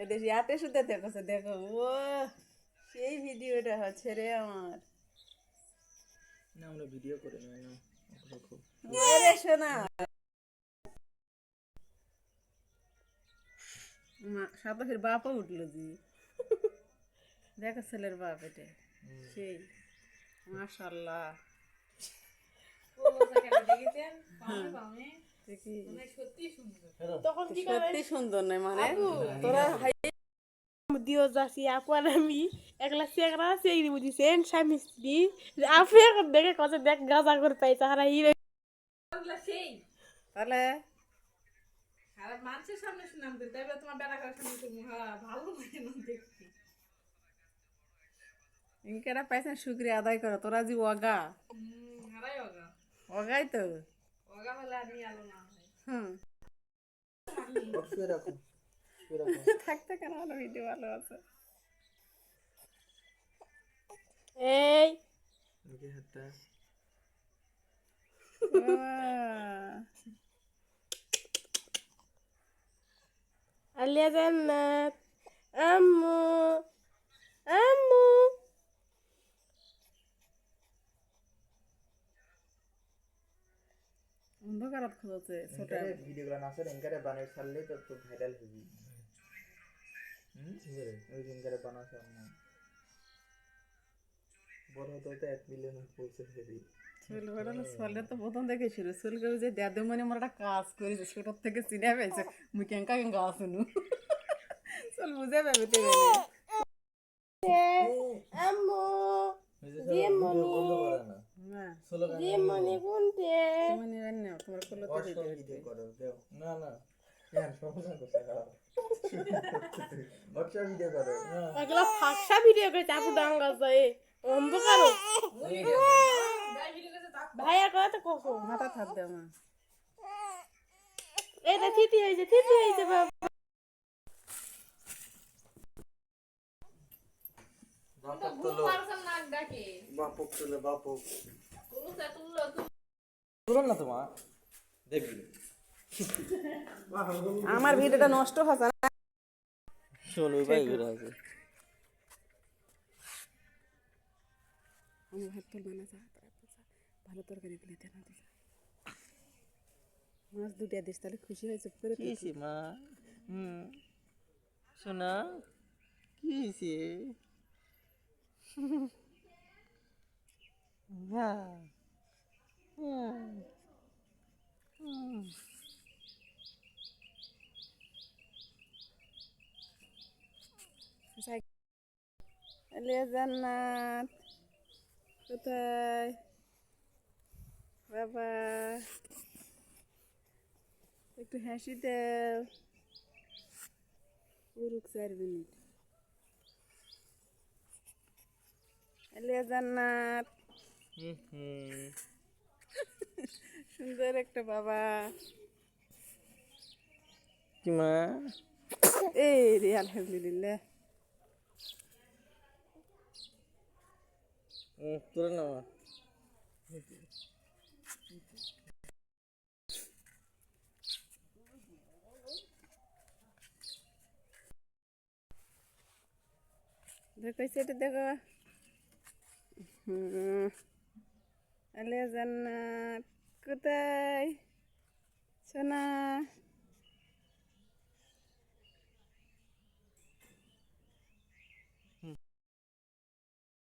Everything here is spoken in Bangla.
এটা ইয়াতে শুধু দেখছে দেখো ও সেই ভিডিওটা হচ্ছে রে আমার। না আমরা ভিডিও করে নেই না ওরে শোনা। সাতাশের বাপও উঠল জি। দেখো ছেলের বাপ এটা সেই। মাশাল্লাহ। দেখি তখন কি সত্যি সুন্দর নয় মানে? তোরা দিও যাচ্ছি আপু আমি একলা চেকরা চেকরি বুঝিছেন স্বামী স্ত্রী। আপু এখন দেখে কত দেখ গাজা করে পাই তাহারা হিরো। তাহলে? মানুষের সামনে শুনাম দিতে এবার তোমার বেড়া করার সামনে তুমি হ্যাঁ ভালো লাগে না দেখতে। ইনকেরা পাইছেন শুক্রিয়া আদায় করো তোরা যে অগা অগাই তো। হুম। শুয়ে রাখো শুয়ে রাখো। থাকতে কেন ভালো ভিডিও ভালো আছে। এই। ওকে আলিয়া জান্নাত। আম্মু আম্মু। অন্ধকারত খোঁজছে ছোট এনকারে ভিডিও গুলো নাচের এনকারে বানাই ছাড়লে তো তো ভাইরাল হবি হুম? ওই এনকারে বানাছে আমরা বড় হতে হতে এক মিলিয়ন পৌঁছে ফেরি চুল বড় চলে তো প্রথম থেকে শুরু চুল করে যে দাদু মনে আমার একটা কাজ করেছে ছোটোর থেকে চিনে পেয়েছে মুই কেঙ্কা কেঙ্কা আসুনু। চল বুঝে পাবে তো আম্মু না। মনে কোনতে তুমি নেবেন না তোমার করলে তো দিতে করো দেও না না কেন সমস্যা করছে হোয়াটসঅ্যাপ ভিডিও করো না একলা ফাঁকসা ভিডিও করে চাপু ডাঙ্গা যায় অন্ধকার ভাইয়া কথা কখো মাথা থাক দেও মা এটা থিতি হয়েছে থিতি হয়েছে বাবা তোলো বাপক তোলো বাপক তুলছে না তোমার। দেখবি আমার ভিডিওটা নষ্ট হচ্ছে না? চলো ভাই ঘুরে আছে। আমি ভাত তুল বানাতে ভালো তরকারি দিলে দেন মাছ দুটিয়া দিস তাহলে খুশি হয়েছে করে কি মা? হুম। শোনা কি হয়েছে? হ্যাঁ। হ্যাঁ হুম আলিয়া জান্নাত কোথায় বাবা একটু হাসি দেও উরুক চার মিনিট আলিয়া জান্নাত হুম হুম সুন্দর একটা বাবা। কি মা? এই রে আলহামদুলিল্লাহ। হুম তুলে না দেখো সেটা দেখো। হুম জান্নাত। কোথায় সোনা